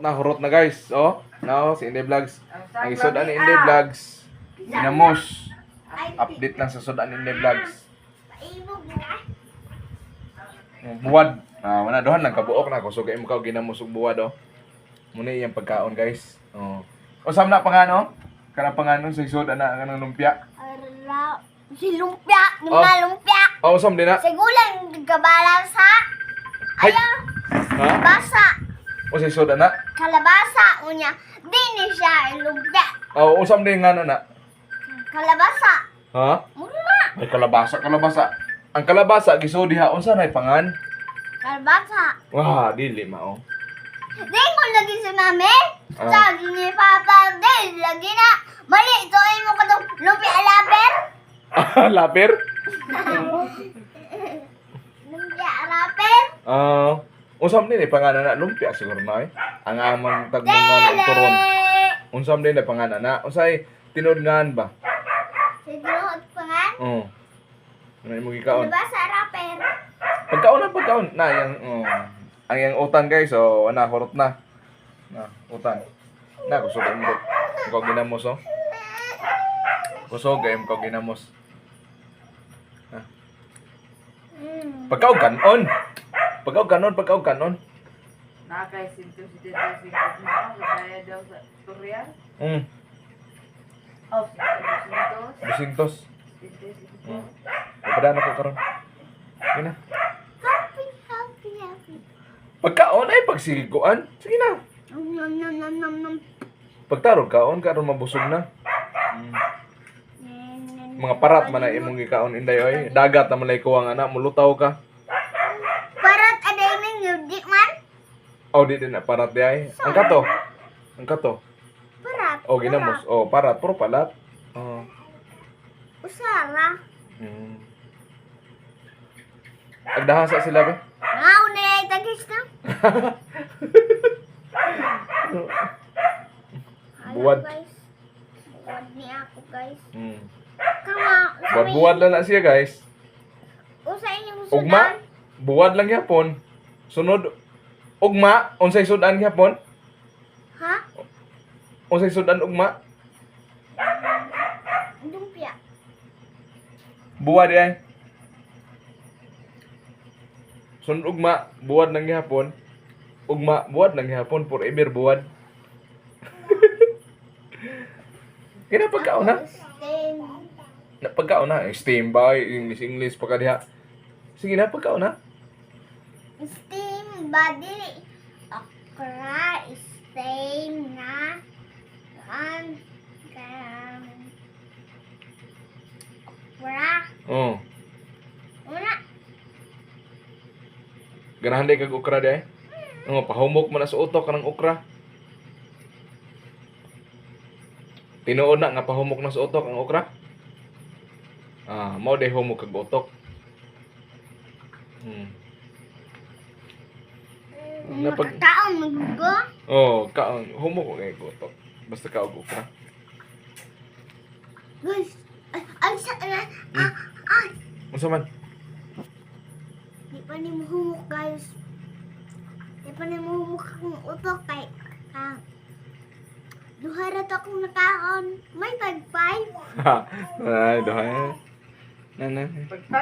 na, hurot na guys. Oh, no, si Inday Vlogs. Ang isudan ni Inday Vlogs. Ginamos. Update lang sa sudan ni Inday Vlogs. Buwad. Ah, wala dohan lang kabuok na ko. So, mo ka ginamos ug buwad oh. Muna iyang pagkaon guys. Oh. O sam na pangano? Kana pangano sa isod ana kanang lumpia. Si lumpia, yung Oh. lumpia. Oh, sam din na. Sigulang gabala sa ayaw, Ha? basa, O sa isod ana. kalabasa, unya, di ni siya. Oh, usam din ngano na. Kalabasa, Ha? muna, Ay kalabasa, kalabasa. Ang kalabasa gisod diha unsa nay pangan? kalabasa. Wah, dili mao. Di ko lagi si mami, Ah. sabi ni Papa, di, lagi na. Mali, ito ay mo katong lumpia alaper. Lapir? Lumpia alaper. Ah, usam din eh pangalan na lumpia siguro na eh. Ang amang tagmungan ang turon. Unsam din na pangalan na. Unsay tinudngan ba? At pangan, Oh. Ano yung gikaon? kalabasa alaper. Pagkaon na pagkaon na yang oh. Ang yang utan guys, so ana horot na. Na, utan. Na kusog mo ko ginamos oh. Kusog game ko ginamos. Mm. Pagkaon kanon. Pagkaon kanon, pagkaon kanon. Nakakay sinto si Tito Singkot na kaya daw sa tutorial. Mm. Oh, sinto Bisintos. Tito Singkot. Mm. Ipada na ko karon. Sige na. Happy, happy, happy. Pagkaon ay pagsiguan. Sige na. Nom, nom, nom, nom, nom. Pagtarog kaon karon mabusog na. Mm. Mga parat man na imong gikaon inday oy. Dagat na malay kuwang ana, mulutaw ka. Parat aday min yung di man. Oh, di din na parat di ay. Ang kato. Ang kato. Parat. Oh, ginamos. Oh, parat puro palat. Oh. Usara. Mm. Agdahasa sila ba? Nga, una yung tagis na. Buwad. Buwad ni ako, guys. Mm. Kama, Buwad-buwad lang na siya, guys. Usa inyong sudan. Ugma, buwad lang yapon. Sunod ugma, unsay sudan yapon? Ha? Unsay sudan ugma? Dumpia. Buwad ay. Sunod ugma, buwad lang yapon. Ugma, buwad lang yapon forever buwad. Kaya pagkaon na. Na pagkaon na, eh, ba, English English pa ka diha. Sige na pagkaon na. Steam body. Okra. Steam na. An. Kam. Okra. Oh. Una. Ganahan day kag okra di ay. Oh, pahumok man sa utok kanang okra. Tinuod na nga pahumok na sa utok ang okra. Ah, mao day humok kag utok. Hmm. Napag- Nakataong magugo. Oh, ka humok ko kay utok. Basta ka og okra. Guys. Ay, ay, sa, ah, ah, ay. Unsa man? Di pa ni mahumok, guys. Di pa ni mahumok akong utok kay ah, duha ra to akong nakaon. May tag five. Ay, dohay. Na na. Pagpa